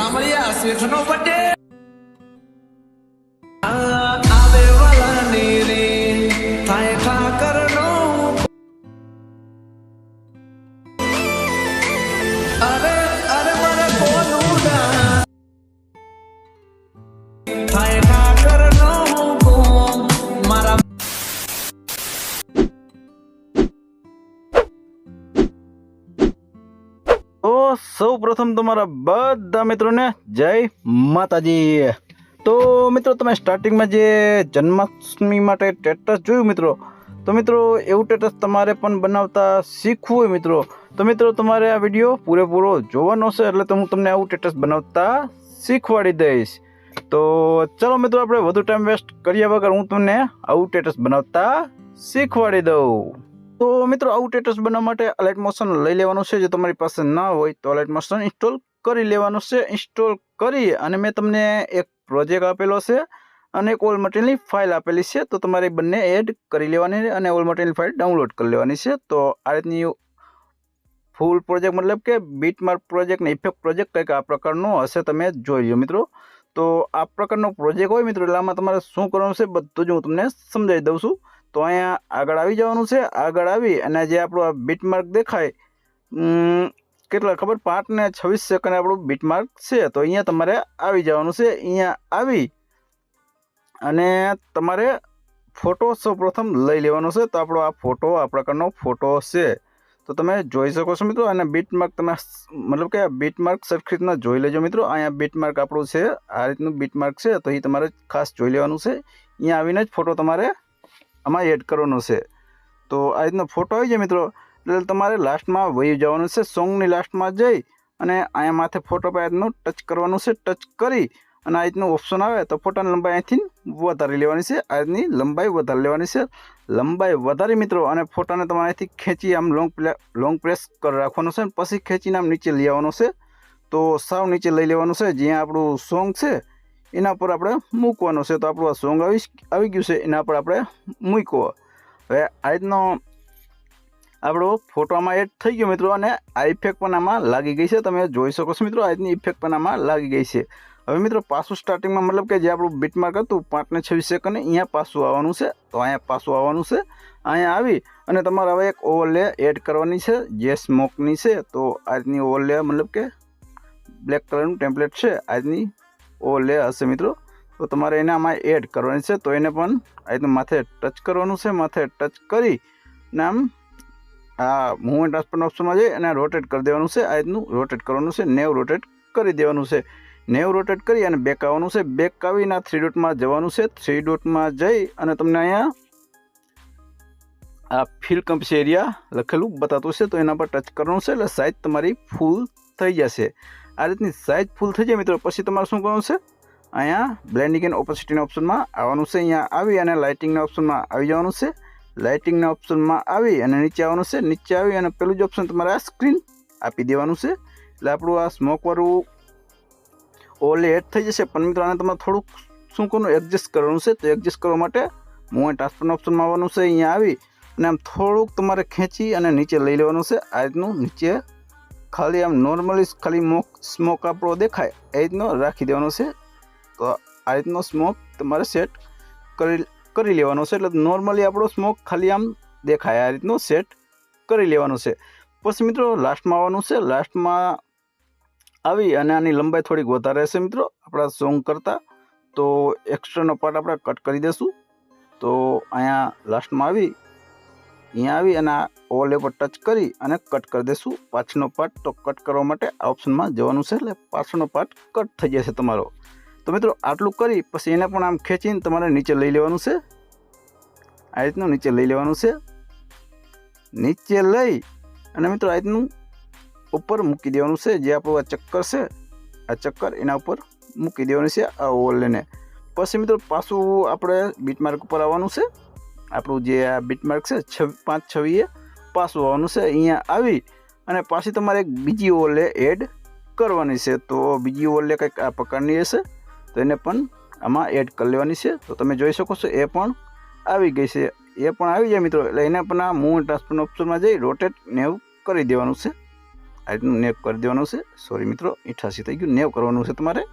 Somebody else não nobody. સૌ પ્રથમ તમારા બધા મિત્રોને જય માતાજી. તો મિત્રો, તમે સ્ટાર્ટિંગમાં જે જન્માષ્ટમી માટે ટેટસ જોયું મિત્રો, તો મિત્રો, એવું ટેટસ તમારે પણ બનાવતા શીખવું હોય મિત્રો. તો મિત્રો, તમારે આ વીડિયો પૂરેપૂરો જોવાનો છે, એટલે તો હું તમને આવું ટેટસ બનાવતા શીખવાડી દઈશ. તો ચલો મિત્રો, આપણે વધુ ટાઈમ વેસ્ટ કર્યા વગર હું તમને આવું ટેટસ બનાવતા શીખવાડી દઉં. તો મિત્રો, આવું સ્ટેટસ બનાવવા માટે અલાઇટ મોશન લઈ લેવાનું છે. જો તમારી પાસે ના હોય તો અલાઇટ મોશન ઇન્સ્ટોલ કરી લેવાનું છે. ઇન્સ્ટોલ કરી અને મેં તમને એક પ્રોજેક્ટ આપેલો છે અને એક ઓલ મટીરિયલની ફાઇલ આપેલી છે. તો તમારે બંને એડ કરી લેવાની અને ઓલ મટીરિયલ ફાઇલ ડાઉનલોડ કરી લેવાની છે. તો આ રીતની ફૂલ પ્રોજેક્ટ મતલબ કે બીટમાર્ક પ્રોજેક્ટ ને ઇફેક્ટ પ્રોજેક્ટ કંઈક આ પ્રકારનો હશે તમે જોઈ લો મિત્રો. તો આ પ્રકારનો પ્રોજેક્ટ હોય મિત્રો, એટલે આમાં તમારે શું કરવાનું છે બધું જ હું તમને સમજાવી દઉં છું. તો અહીંયા આગળ આવી જવાનું છે. આગળ આવી અને જે આપણું આ બીટમાર્ક દેખાય કેટલા ખબર? પાંચ ને છવ્વીસ સેકન્ડ આપણું બીટમાર્ક છે. તો અહીંયા તમારે આવી જવાનું છે. અહીંયા આવી અને તમારે ફોટો સૌપ્રથમ લઈ લેવાનો છે. તો આપણો આ ફોટો આ પ્રકારનો ફોટો છે. તો તમે જોઈ શકો છો મિત્રો, અને બીટમાર્ક તમે મતલબ કે બીટમાર્ક સરખી રીતના જોઈ લેજો મિત્રો. અહીંયા બીટમાર્ક આપણું છે. આ રીતનું બીટમાર્ક છે. તો એ તમારે ખાસ જોઈ લેવાનું છે. અહીંયા આવીને જ ફોટો તમારે આમાં એડ કરવાનો છે. તો આ રીતનો ફોટો આવી જાય મિત્રો, એટલે તમારે લાસ્ટમાં વહી જવાનું છે સોંગની લાસ્ટમાં જઈ અને અહીંયા માથે ફોટો પર રીતનું ટચ કરવાનું છે ટચ કરી અને આ રીતનું ઓપ્શન આવે તો ફોટાની લંબાઈ અહીંથી વધારી લેવાની છે, આ રીતની લંબાઈ વધારી લેવાની છે. લંબાઈ વધારી મિત્રો અને ફોટાને તમારે અહીંથી ખેંચી આમ લોંગ લોંગ પ્રેસ કરી રાખવાનું છે અને પછી ખેંચીને આમ નીચે લઈ આવવાનું છે. તો સાવ નીચે લઈ લેવાનું છે, જ્યાં આપણું સોંગ છે એના પર આપણે મૂકવાનો છે. તો આપણું આ સોંગ આવી આવી ગયું છે. એના પર આપણે મૂક્યો. હવે આ રીતનો આપણો ફોટોમાં એડ થઈ ગયો મિત્રો, અને આ ઇફેક્ટ પણ આમાં લાગી ગઈ છે. તમે જોઈ શકો છો મિત્રો, આ રીતની ઇફેક્ટ પણ આમાં લાગી ગઈ છે. હવે મિત્રો, પાછું સ્ટાર્ટિંગમાં મતલબ કે જે આપણું બીટમાર્ક હતું પાંચને છવ્વીસ સેકન્ડ અહીંયા પાછું આવવાનું છે. તો અહીંયા પાછું આવવાનું છે. અહીંયા આવી, અને તમારે હવે એક ઓવરલે એડ કરવાની છે, જે સ્મોકની છે. તો આજની ઓવરલે મતલબ કે બ્લેક કલરનું ટેમ્પલેટ છે. આ રીતની લે હશે મિત્રો. તો તમારે એને આમાં એડ કરવાની છે. તો એને પણ આ રીતનું માથે ટચ કરવાનું છે. માથે ટચ કરી ને આમ આ મૂવમેન્ટ ટ્રાન્સફર ઓપ્શનમાં જઈ અને રોટેટ કરી દેવાનું છે. આ રીતનું રોટેટ કરવાનું છે. નેવ રોટેટ કરી દેવાનું છે. નેવ રોટેટ કરી અને બેક આવવાનું છે. બેક આવીને આ થ્રી ડોટમાં જવાનું છે. થ્રી ડોટમાં જઈ અને તમને અહીંયા આ ફિલ કમ્પસ એરિયા લખેલું બતાતું છે. તો એના પર ટચ કરવાનું છે. એટલે સાઇઝ તમારી ફૂલ થઈ જશે. આ રીતની સાઇઝ ફૂલ થઈ જાય મિત્રો. પછી તમારે શું કરવાનું છે? અહીંયા બ્લેન્ડિંગ એન્ડ ઓપોસિટીના ઓપ્શનમાં આવવાનું છે. અહીંયા આવી અને લાઇટિંગના ઓપ્શનમાં આવી જવાનું છે. લાઇટિંગના ઓપ્શનમાં આવી અને નીચે આવવાનું છે. નીચે આવી અને પેલું જ ઓપ્શન તમારે આ સ્ક્રીન આપી દેવાનું છે. એટલે આપણું આ સ્મોકવાળું ઓલ એડ થઈ જશે. પણ મિત્રો, આને તમારે થોડુંક શું કરવાનું? એડજસ્ટ કરવાનું છે. તો એડજસ્ટ કરવા માટે મૂવ ટ્રાન્સફરના ઓપ્શનમાં આવવાનું છે. અહીંયા આવી અને આમ થોડુંક તમારે ખેંચી અને નીચે લઈ લેવાનું છે. આ રીતનું નીચે ખાલી આમ નોર્મલી ખાલી મોક સ્મોક આપણો દેખાય. એ રીતનો રાખી દેવાનો છે. તો આ રીતનો સ્મોક તમારે સેટ કરી કરી લેવાનો છે. એટલે નોર્મલી આપણો સ્મોક ખાલી આમ દેખાય. આ રીતનો સેટ કરી લેવાનો છે. પછી મિત્રો લાસ્ટમાં આવવાનું છે. લાસ્ટમાં આવી અને આની લંબાઈ થોડીક વધારે હશે મિત્રો. આપણા સોંગ કરતાં. તો એક્સ્ટ્રાનો પાર્ટ આપણે કટ કરી દઈશું તો અહીંયા લાસ્ટમાં આવી. અહીંયા આવી અને આ ઓલ પર ટચ કરી અને કટ કરી દેશું પાછળનો પાર્ટ તો કટ કરવા માટે આ ઓપ્શનમાં જવાનું છે એટલે પાછળનો પાર્ટ કટ થઈ જશે તમારો. તો મિત્રો આટલું કરી પછી એને પણ આમ ખેંચીને તમારે નીચે લઈ લેવાનું છે. આ રીતનું નીચે લઈ લેવાનું છે. નીચે લઈ અને મિત્રો આ રીતનું ઉપર મૂકી દેવાનું છે. જે આપણું આ ચક્કર છે, આ ચક્કર એના ઉપર મૂકી દેવાનું છે આ ઓલને પછી મિત્રો પાછું આપણે બીટમાર્ક ઉપર આવવાનું છે. આપણું જે આ બીટમાર્ક છે, છ, પાંચ છવ્વીએ પાસ આવવાનું છે, અહીંયા આવી અને પાછી તમારે એક બીજી ઓલે એડ કરવાની છે. તો બીજી ઓલે કંઈક આ પ્રકારની હશે, તો એને પણ આમાં એડ કરી લેવાની છે. તો તમે જોઈ શકો છો, એ પણ આવી ગઈ છે. એ પણ આવી જાય મિત્રો, એટલે એને પણ આ મૂવ ટ્રાન્સફરના ઓપ્શનમાં જઈ રોટેટ નેવ કરી દેવાનું છે. આ રીતનું નેવ કરી દેવાનું છે. સોરી મિત્રો ઇઠાસી થઈ ગયું. નેવ કરવાનું છે તમારે.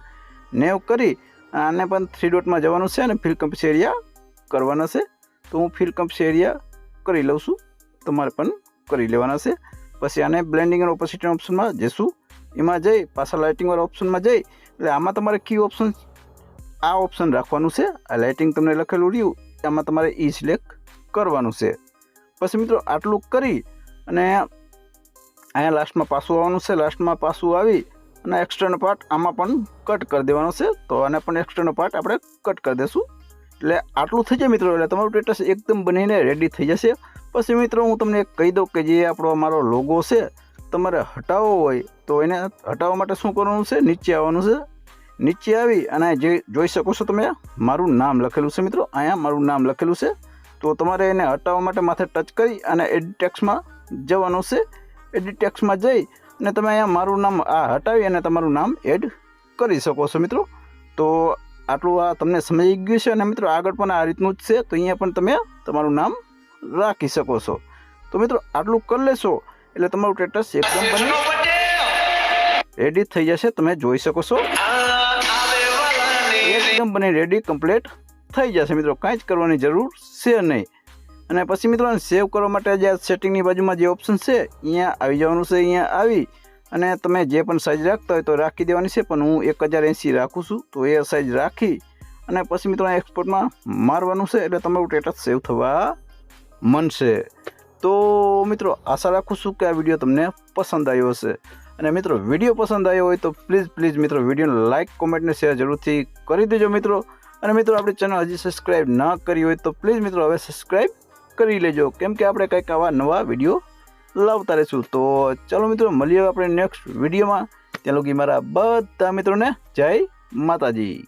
નેવ કરી આને પણ થ્રી ડોટમાં જવાનું છે અને ફિલ કમ્પ્સ એરિયા કરવાના છે. તો હું ફિલ કમ્પ્સ એરિયા કરી લઉં છું. તમારે પણ કરી લેવાના છે. પછી આને બ્લેન્ડિંગ અને ઓપોસિટી ઓપ્શનમાં જઈશું. એમાં જઈ પાછા લાઇટિંગવાળા ઓપ્શનમાં જઈ. એટલે આમાં તમારે કી ઓપ્શન આ ઓપ્શન રાખવાનું છે. આ લાઇટિંગ તમને લખેલું રહ્યું. આમાં તમારે ઈ સિલેક્ટ કરવાનું છે. પછી મિત્રો આટલું કરી અને અહીંયા લાસ્ટમાં પાછું આવવાનું છે. લાસ્ટમાં પાછું આવી અને એક્સ્ટ્રાનો પાર્ટ આમાં પણ કટ કરી દેવાનો છે. તો આને પણ એક્સ્ટ્રાનો પાર્ટ આપણે કટ કરી દઈશું એટલે આટલું થઈ જાય મિત્રો, એટલે તમારું સ્ટેટસ એકદમ બનીને રેડી થઈ જશે. પછી મિત્રો હું તમને કહી દઉં કે જે આપણો અમારો લોગો છે, તમારે હટાવવો હોય તો એને હટાવવા માટે શું કરવાનું છે? નીચે આવવાનું છે. નીચે આવી અને જે જોઈ શકો છો તમે, મારું નામ લખેલું છે મિત્રો, અહીંયા મારું નામ લખેલું છે. તો તમારે એને હટાવવા માટે માથે ટચ કરી અને એડિટ ટેક્સમાં જવાનું છે. એડિટ ટેક્સમાં જઈ અને તમે અહીંયા મારું નામ આ હટાવી અને તમારું નામ એડ કરી શકો છો મિત્રો. તો આટલું આ તમને સમજાઈ ગયું છે અને મિત્રો આગળ પણ આ રીતનું જ છે, તો અહીંયા પણ તમે તમારું નામ રાખી શકો છો. તો મિત્રો આટલું કરી લેશો, એટલે તમારું સ્ટેટસ એકદમ બને. રેડી થઈ જશે, તમે જોઈ શકો છો. એકદમ બને રેડી કમ્પ્લીટ થઈ જશે. મિત્રો કાંઈ જ કરવાની જરૂર છે નહીં. અને પછી મિત્રો સેવ કરવા માટે જે સેટિંગની બાજુમાં જે ઓપ્શન છે, અહીંયા આવી જવાનું છે, અહીંયા આવી. અને તમે જે પણ સાઇઝ રાખતા હોય તો રાખી દેવાની છે, પણ હું એક હજાર એંસી રાખું છું, તો એ સાઇઝ રાખી અને પછી મિત્રો એક્સપોર્ટમાં મારવાનું છે, એટલે તમારું ટેટસ સેવ થવા મનશે તો મિત્રો આશા રાખું છું કે આ વીડિયો તમને પસંદ આવ્યો હશે. અને મિત્રો વીડિયો પસંદ આવ્યો હોય તો પ્લીઝ પ્લીઝ મિત્રો વિડીયોને લાઇક કોમેન્ટને શેર જરૂરથી કરી દેજો મિત્રો. અને મિત્રો આપણી ચેનલ હજી સબસ્ક્રાઈબ ના કરી હોય તો પ્લીઝ મિત્રો હવે સબસ્ક્રાઈબ કરી લેજો. કેમ કે આપણે કંઈક આવા નવા વીડિયો લાવતા રહીશું તો ચાલો મિત્રો, મળીએ આપણે નેક્સ્ટ વિડીયોમાં. ત્યાં લગી મારા બધા મિત્રોને જય માતાજી.